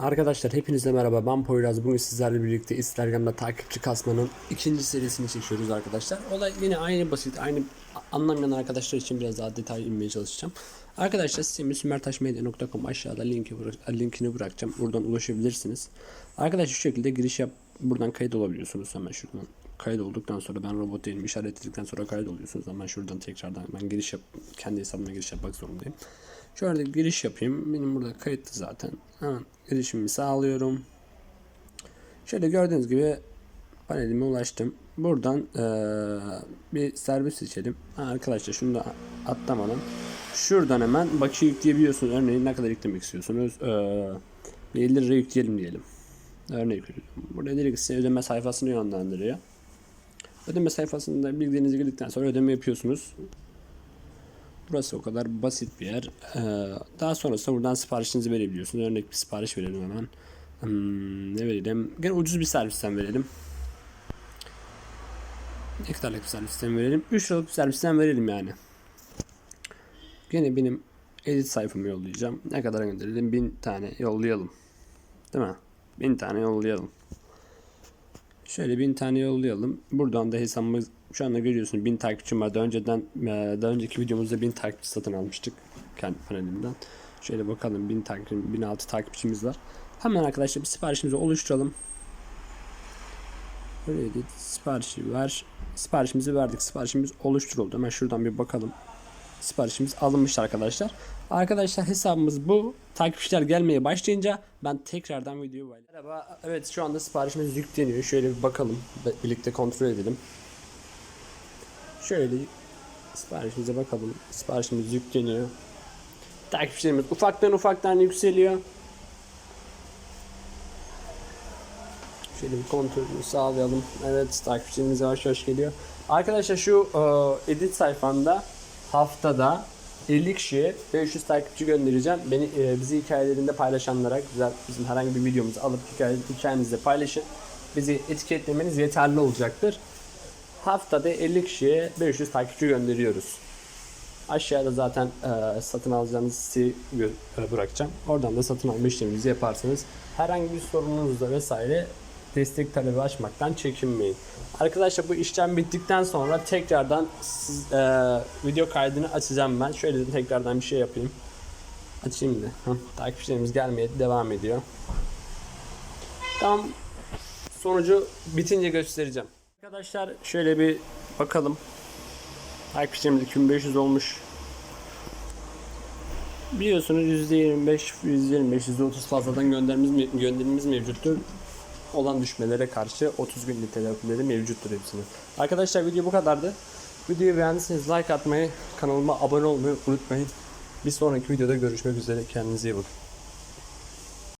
Arkadaşlar hepinize merhaba. Ben Poyraz. Bugün sizlerle birlikte Instagram'da takipçi kasmanın ikinci serisini çekiyoruz arkadaşlar. Olay yine aynı basit aynı anlamayan arkadaşlar için biraz daha detay inmeye çalışacağım. Arkadaşlar sitemiz sümertaşmedya.com aşağıda linki linkini bırakacağım. Buradan ulaşabilirsiniz. Arkadaşlar şu şekilde giriş yap buradan kayıt olabiliyorsunuz. Hemen şuradan kayıt olduktan sonra ben robot değilim işaretledikten sonra kayıt oluyorsunuz ama şuradan tekrardan ben giriş yap kendi hesabıma giriş yapmak zorundayım Şöyle giriş yapayım. Benim burada kayıtlı zaten. Hemen girişimi sağlıyorum. Şöyle gördüğünüz gibi panelime ulaştım. Buradan eee, bir servis seçelim. Ha, arkadaşlar şunu da atlamadan. Şuradan hemen bakiye yükleyebiliyorsunuz. Örneğin ne kadar yüklemek istiyorsunuz. Eee 50 lira yükleyelim diyelim. Örnek veriyorum. Burada direkt size ödeme sayfasını yönlendiriyor. Ödeme sayfasında bilgilerinizi girdikten sonra ödeme yapıyorsunuz. Burası o kadar basit bir yer. Ee, daha sonrasında buradan siparişinizi verebiliyorsunuz. Örnek bir sipariş verelim hemen. Hmm, ne verelim? Gene ucuz bir servisten verelim. Ne kadarlık bir servisten verelim? 3 liralık bir servisten verelim yani. Gene benim edit sayfamı yollayacağım. Ne kadar gönderelim? 1000 tane yollayalım. Değil mi? 1000 tane yollayalım. Şöyle 1000 tane yollayalım. Buradan da hesabımız şu anda görüyorsun 1000 takipçim var. Daha önceden e, daha önceki videomuzda 1000 takipçi satın almıştık kendi panelimden. Şöyle bakalım 1000 takipçi 1006 takipçimiz var. Hemen arkadaşlar bir siparişimizi oluşturalım. Böyle edit siparişi ver. Siparişimizi verdik. Siparişimiz oluşturuldu. Hemen şuradan bir bakalım. Siparişimiz alınmış arkadaşlar. Arkadaşlar hesabımız bu. Takipçiler gelmeye başlayınca ben tekrardan videoyu paylaşacağım. Merhaba. Evet şu anda siparişimiz yükleniyor. Şöyle bir bakalım. Birlikte kontrol edelim. Şöyle siparişimize bakalım. Siparişimiz yükleniyor. Takipçilerimiz ufaktan ufaktan yükseliyor. Şöyle bir kontrolünü sağlayalım. Evet takipçilerimiz yavaş yavaş geliyor. Arkadaşlar şu edit sayfanda haftada 50 kişiye 500 takipçi göndereceğim. Beni e, bizi hikayelerinde paylaşanlara güzel bizim herhangi bir videomuzu alıp hikaye, hikayenizde paylaşın. Bizi etiketlemeniz yeterli olacaktır. Haftada 50 kişiye 500 takipçi gönderiyoruz. Aşağıda zaten e, satın alacağınız siteyi e, bırakacağım. Oradan da satın alma işleminizi yaparsınız. Herhangi bir sorununuzda vesaire destek talebi açmaktan çekinmeyin. Arkadaşlar bu işlem bittikten sonra tekrardan siz, e, video kaydını açacağım ben. Şöyle de tekrardan bir şey yapayım. Açayım da. Takipçilerimiz gelmeye devam ediyor. Tam sonucu bitince göstereceğim. Arkadaşlar şöyle bir bakalım. Takipçilerimiz 2500 olmuş. Biliyorsunuz %25, %25, %30 fazladan gönderimiz, gönderimimiz mevcuttur. Olan düşmelere karşı 30 günlük telafileri mevcuttur hepsinin. Arkadaşlar video bu kadardı. Videoyu beğendiyseniz like atmayı, kanalıma abone olmayı unutmayın. Bir sonraki videoda görüşmek üzere. Kendinize iyi bakın.